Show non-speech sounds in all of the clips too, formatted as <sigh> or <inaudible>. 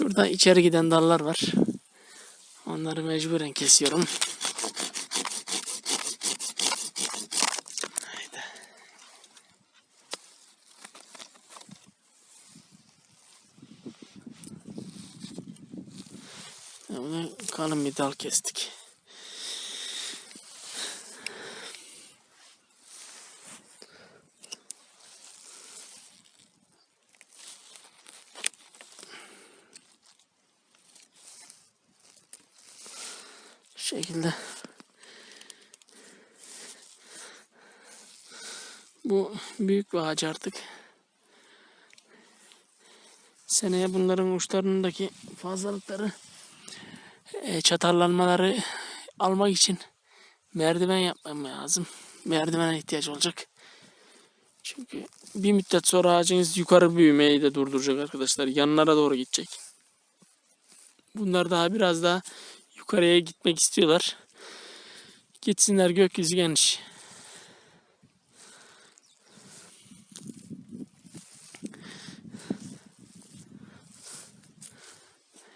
Şurada içeri giden dallar var. Onları mecburen kesiyorum. Haydi. Kalın bir dal kestik. Şekilde. Bu büyük bir ağaç artık. Seneye bunların uçlarındaki fazlalıkları e, çatarlanmaları almak için merdiven yapmam lazım. Merdivene ihtiyaç olacak. Çünkü bir müddet sonra ağacınız yukarı büyümeyi de durduracak arkadaşlar. Yanlara doğru gidecek. Bunlar daha biraz daha yukarıya gitmek istiyorlar. Gitsinler gökyüzü geniş.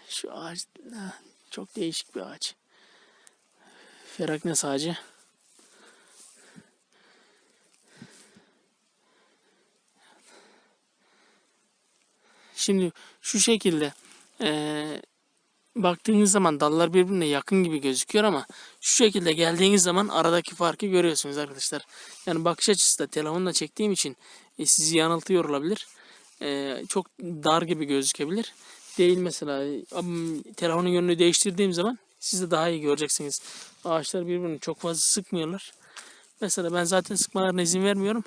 Şu ağaç çok değişik bir ağaç. Feraknes ağacı. Şimdi şu şekilde eee, baktığınız zaman dallar birbirine yakın gibi gözüküyor ama şu şekilde geldiğiniz zaman aradaki farkı görüyorsunuz arkadaşlar. Yani bakış açısı da telefonla çektiğim için e, sizi yanıltıyor olabilir. E, çok dar gibi gözükebilir. Değil mesela e, telefonun yönünü değiştirdiğim zaman siz de daha iyi göreceksiniz. Ağaçlar birbirini çok fazla sıkmıyorlar. Mesela ben zaten sıkmalarına izin vermiyorum.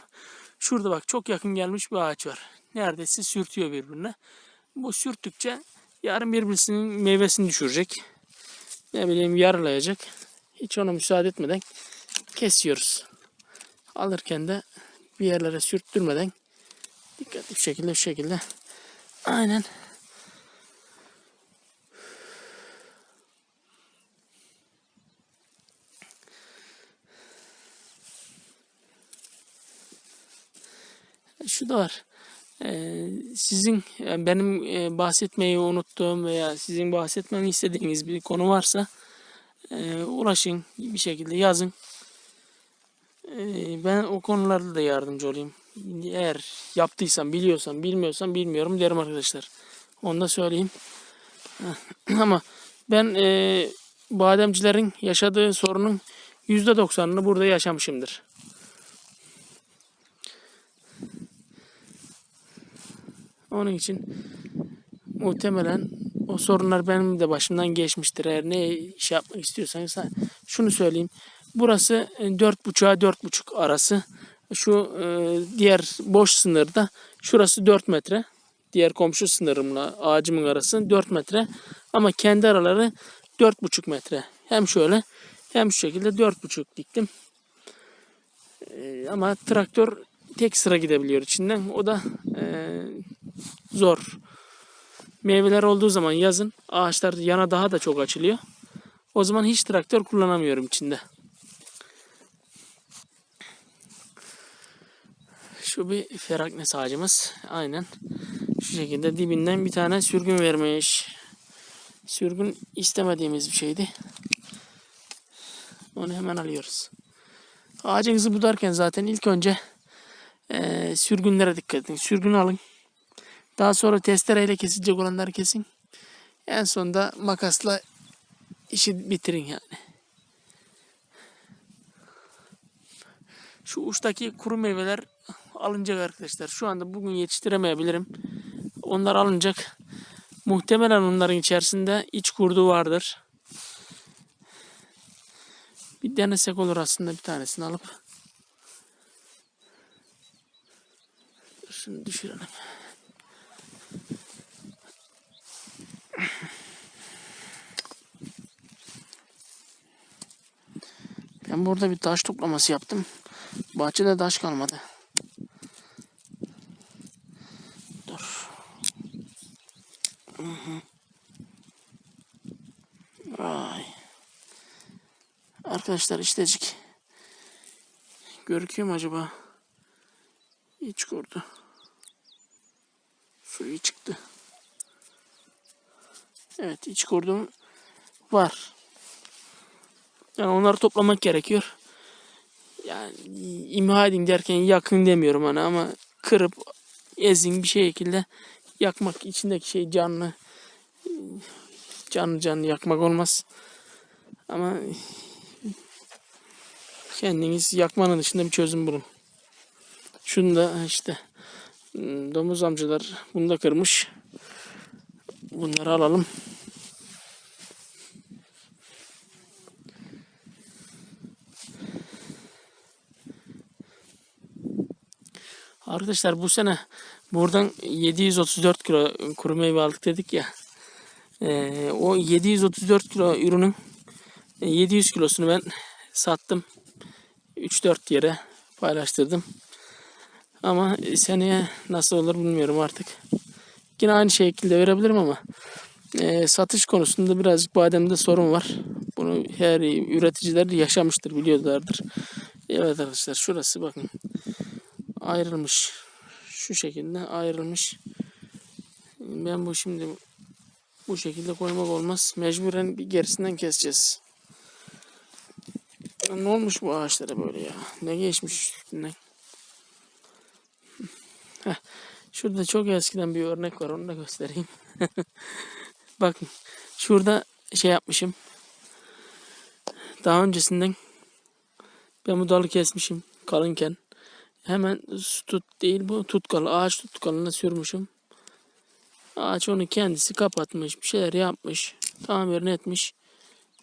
Şurada bak çok yakın gelmiş bir ağaç var. Neredeyse sürtüyor birbirine. Bu sürttükçe yarın birbirinin meyvesini düşürecek. Ne bileyim yarılayacak. Hiç ona müsaade etmeden kesiyoruz. Alırken de bir yerlere sürttürmeden dikkatli bir şekilde şu şekilde aynen şu da var. Sizin benim bahsetmeyi unuttuğum veya sizin bahsetmemi istediğiniz bir konu varsa ulaşın bir şekilde yazın. Ben o konularda da yardımcı olayım. Eğer yaptıysam, biliyorsam, bilmiyorsam bilmiyorum derim arkadaşlar. Onu da söyleyeyim. <clears throat> Ama ben bademcilerin yaşadığı sorunun %90'ını burada yaşamışımdır. Onun için muhtemelen o sorunlar benim de başımdan geçmiştir. Eğer ne iş yapmak istiyorsanız şunu söyleyeyim. Burası e, 4.5'a 4.5 arası. Şu e, diğer boş sınırda şurası 4 metre. Diğer komşu sınırımla ağacımın arası 4 metre. Ama kendi araları 4.5 metre. Hem şöyle hem şu şekilde 4.5 diktim. E, ama traktör tek sıra gidebiliyor içinden. O da e, zor. Meyveler olduğu zaman yazın ağaçlar yana daha da çok açılıyor. O zaman hiç traktör kullanamıyorum içinde. Şu bir feraknes ağacımız. Aynen. Şu şekilde dibinden bir tane sürgün vermiş. Sürgün istemediğimiz bir şeydi. Onu hemen alıyoruz. Ağacınızı budarken zaten ilk önce eee, sürgünlere dikkat edin. Sürgün alın. Daha sonra testereyle kesilecek olanları kesin. En sonunda makasla işi bitirin yani. Şu uçtaki kuru meyveler alınacak arkadaşlar. Şu anda bugün yetiştiremeyebilirim. Onlar alınacak. Muhtemelen onların içerisinde iç kurdu vardır. Bir denesek olur aslında bir tanesini alıp. Şunu düşürelim. Ben burada bir taş toplaması yaptım. Bahçede taş kalmadı. Dur. Hı. Arkadaşlar iştecik. Görüküyor mu acaba? İç kurdu. Suyu çıktı. Evet iç kurdum var. Yani onları toplamak gerekiyor. Yani imha edin derken yakın demiyorum hani ama kırıp ezin bir şekilde yakmak içindeki şey canlı canlı canlı yakmak olmaz. Ama kendiniz yakmanın dışında bir çözüm bulun. Şunu da işte domuz amcalar bunu da kırmış. Bunları alalım. Arkadaşlar bu sene buradan 734 kilo kuru meyve aldık dedik ya. Ee, o 734 kilo ürünün e, 700 kilosunu ben sattım. 3-4 yere paylaştırdım. Ama seneye nasıl olur bilmiyorum artık. Yine aynı şekilde verebilirim ama e, satış konusunda birazcık bademde sorun var. Bunu her üreticiler yaşamıştır, biliyorlardır. Evet arkadaşlar şurası bakın ayrılmış. Şu şekilde ayrılmış. Ben bu şimdi bu şekilde koymak olmaz. Mecburen bir gerisinden keseceğiz. Ne olmuş bu ağaçlara böyle ya? Ne geçmiş üstünden? <laughs> Şurada çok eskiden bir örnek var. Onu da göstereyim. <laughs> Bakın. Şurada şey yapmışım. Daha öncesinden ben bu dalı kesmişim kalınken. Hemen tut değil bu tutkal. Ağaç tutkalına sürmüşüm. Ağaç onu kendisi kapatmış. Bir şeyler yapmış. Tamirini etmiş.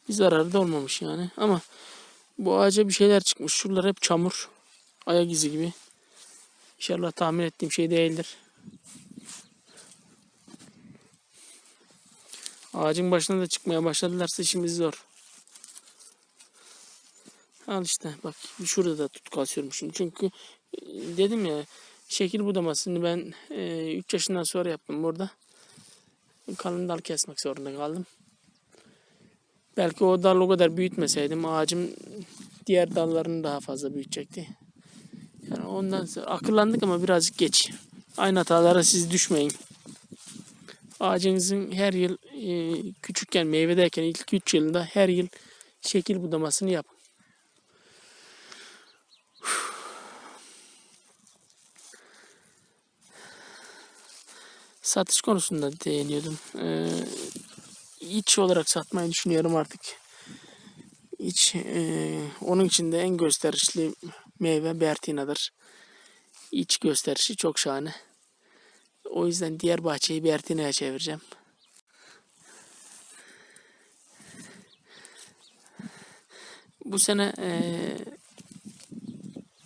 Bir zararı da olmamış yani. Ama bu ağaca bir şeyler çıkmış. Şuralar hep çamur. Ayak izi gibi. İnşallah tahmin ettiğim şey değildir. Ağacın başına da çıkmaya başladılarsa işimiz zor. Al işte bak şurada da tutkal sürmüşüm. Çünkü e, dedim ya şekil budamasını ben 3 yaşından sonra yaptım burada. Kalın dal kesmek zorunda kaldım. Belki o dal o kadar büyütmeseydim ağacım diğer dallarını daha fazla büyütecekti. Ondan sonra akıllandık ama birazcık geç. Aynı hatalara siz düşmeyin. Ağacınızın her yıl e, küçükken meyvedeyken ilk 3 yılında her yıl şekil budamasını yapın. <sighs> Satış konusunda değiniyordum. Ee, iç olarak satmayı düşünüyorum artık. İç, e, onun içinde en gösterişli meyve Bertina'dır. İç gösterişi çok şahane. O yüzden diğer bahçeyi Bertina'ya çevireceğim. Bu sene e,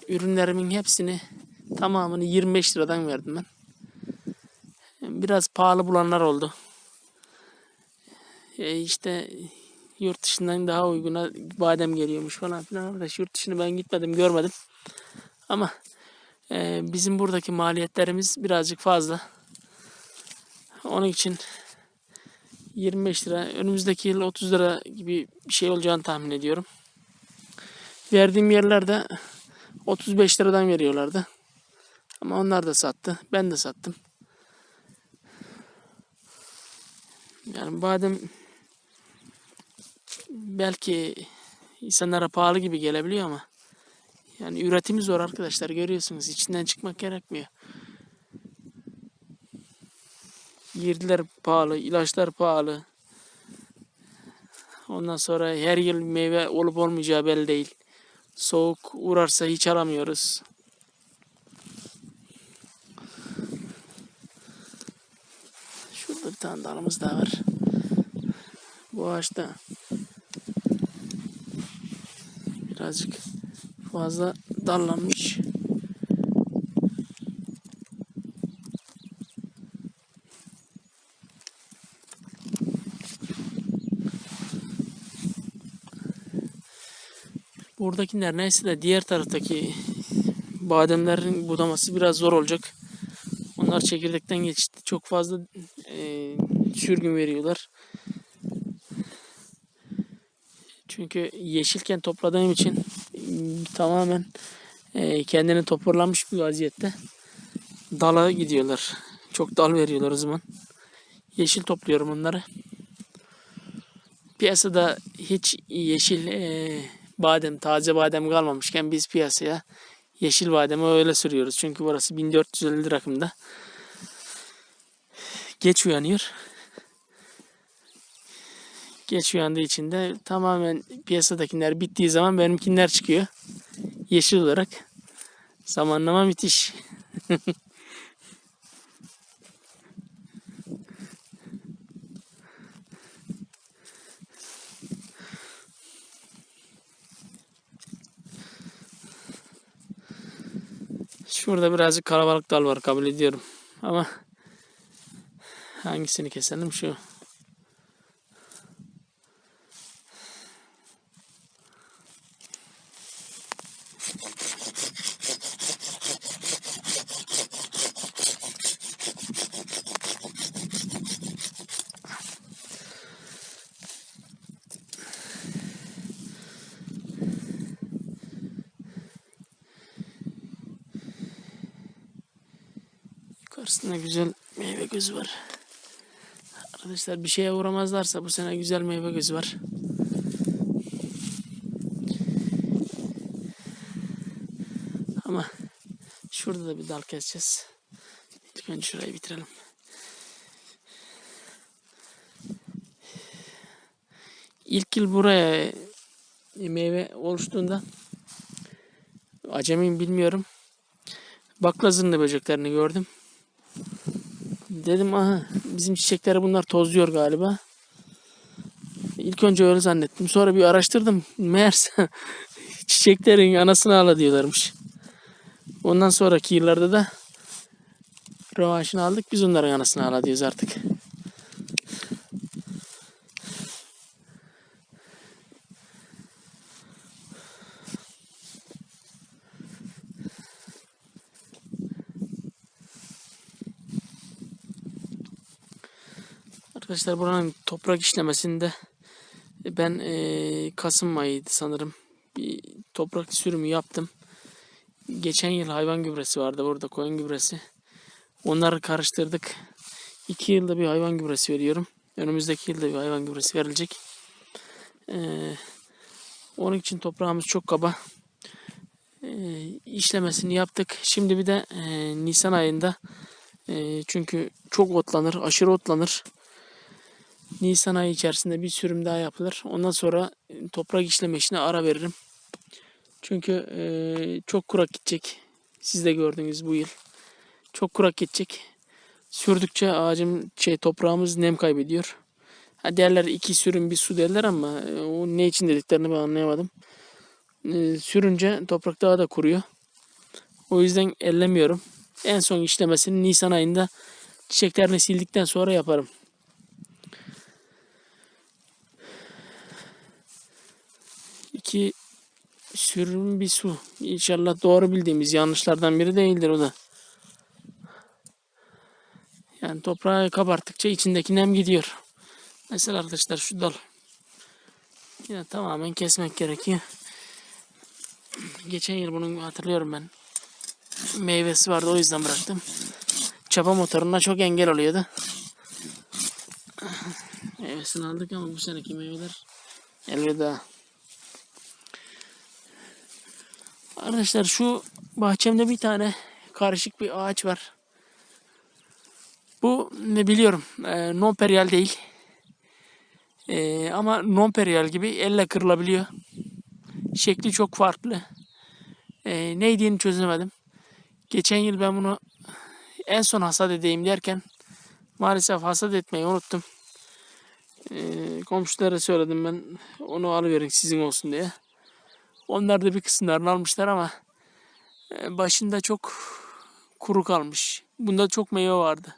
ürünlerimin hepsini tamamını 25 liradan verdim ben. Biraz pahalı bulanlar oldu. E işte yurt dışından daha uyguna badem geliyormuş falan filan. Arkadaş yurt dışına ben gitmedim görmedim. Ama e, bizim buradaki maliyetlerimiz birazcık fazla. Onun için 25 lira önümüzdeki yıl 30 lira gibi bir şey olacağını tahmin ediyorum. Verdiğim yerlerde 35 liradan veriyorlardı. Ama onlar da sattı. Ben de sattım. Yani badem belki insanlara pahalı gibi gelebiliyor ama yani üretimi zor arkadaşlar görüyorsunuz. içinden çıkmak gerekmiyor. Girdiler pahalı, ilaçlar pahalı. Ondan sonra her yıl meyve olup olmayacağı belli değil. Soğuk uğrarsa hiç alamıyoruz. Şurada bir tane dalımız daha var. Bu ağaçta birazcık fazla dallanmış. Buradakiler neyse de diğer taraftaki bademlerin budaması biraz zor olacak. Onlar çekirdekten geçti. Çok fazla e, sürgün veriyorlar. Çünkü yeşilken topladığım için e, tamamen kendini toparlanmış bir vaziyette dala gidiyorlar. Çok dal veriyorlar o zaman. Yeşil topluyorum onları. piyasada hiç yeşil badem, taze badem kalmamışken biz piyasaya yeşil bademi öyle sürüyoruz. Çünkü burası 1450 rakımda. Geç uyanıyor. Geç uyandığı için de tamamen piyasadakiler bittiği zaman benimkiler çıkıyor. Yeşil olarak. Zamanlama müthiş. <laughs> Şurada birazcık kalabalık dal var kabul ediyorum. Ama hangisini keselim şu. Yukarısında güzel meyve gözü var. Arkadaşlar bir şeye uğramazlarsa bu sene güzel meyve gözü var. Ama şurada da bir dal keseceğiz. İlk önce şurayı bitirelim. İlk yıl buraya meyve oluştuğunda acemiyim bilmiyorum. Bakla zırnı böceklerini gördüm. Dedim aha bizim çiçekleri bunlar tozluyor galiba. İlk önce öyle zannettim. Sonra bir araştırdım. Meğerse <laughs> çiçeklerin anasını ağla diyorlarmış. Ondan sonraki yıllarda da rövanşını aldık. Biz onların anasını ağla diyoruz artık. Arkadaşlar buranın toprak işlemesinde ben eee, Kasım ayıydı sanırım. Bir toprak sürümü yaptım. Geçen yıl hayvan gübresi vardı burada koyun gübresi. Onları karıştırdık. İki yılda bir hayvan gübresi veriyorum. Önümüzdeki yılda bir hayvan gübresi verilecek. Eee, onun için toprağımız çok kaba. Eee, işlemesini yaptık. Şimdi bir de eee, Nisan ayında eee, çünkü çok otlanır, aşırı otlanır. Nisan ayı içerisinde bir sürüm daha yapılır. Ondan sonra e, toprak işleme işine ara veririm. Çünkü e, çok kurak gidecek. Siz de gördünüz bu yıl. Çok kurak gidecek. Sürdükçe ağacım şey toprağımız nem kaybediyor. Ha derler iki sürüm bir su derler ama e, o ne için dediklerini ben anlayamadım. E, sürünce toprak daha da kuruyor. O yüzden ellemiyorum. En son işlemesini Nisan ayında çiçeklerini sildikten sonra yaparım. İki sürüm bir su. İnşallah doğru bildiğimiz yanlışlardan biri değildir o da. Yani toprağı kabarttıkça içindeki nem gidiyor. Mesela arkadaşlar şu dal. Yine tamamen kesmek gerekiyor. Geçen yıl bunun hatırlıyorum ben. Meyvesi vardı o yüzden bıraktım. Çapa motoruna çok engel oluyordu. Meyvesini aldık ama bu seneki meyveler elveda. Arkadaşlar şu bahçemde bir tane karışık bir ağaç var. Bu ne biliyorum e, non-perial değil. E, ama non-perial gibi elle kırılabiliyor. Şekli çok farklı. E, neydiğini çözemedim. Geçen yıl ben bunu en son hasat edeyim derken maalesef hasat etmeyi unuttum. E, komşulara söyledim ben onu alıverin sizin olsun diye. Onlar da bir kısımlarını almışlar ama e, başında çok kuru kalmış. Bunda çok meyve vardı.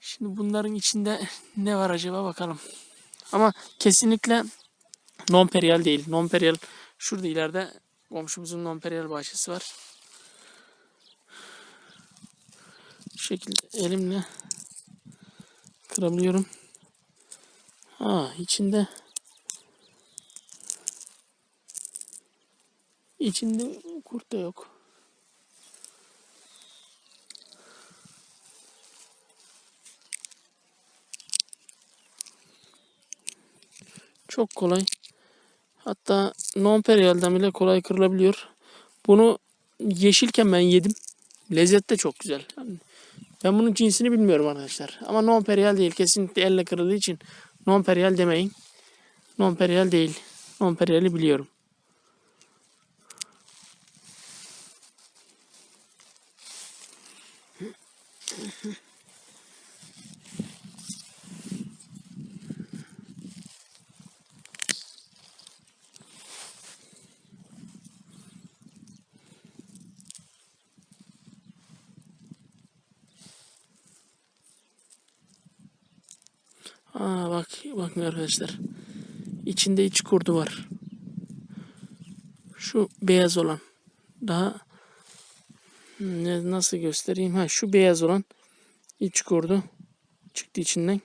Şimdi bunların içinde ne var acaba bakalım. Ama kesinlikle non-perial değil. Non-perial şurada ileride komşumuzun non-perial bahçesi var. Şu şekilde elimle kırabiliyorum. Ha içinde içinde kurt da yok. Çok kolay. Hatta non-perial'dan bile kolay kırılabiliyor. Bunu yeşilken ben yedim. Lezzet de çok güzel. Ben bunun cinsini bilmiyorum arkadaşlar. Ama non-perial değil. Kesinlikle elle kırıldığı için non-perial demeyin. Non-perial değil. Non-perial'i biliyorum. Aa bak bakın arkadaşlar. İçinde iç kurdu var. Şu beyaz olan. Daha ne, nasıl göstereyim? Ha şu beyaz olan iç kurdu çıktı içinden.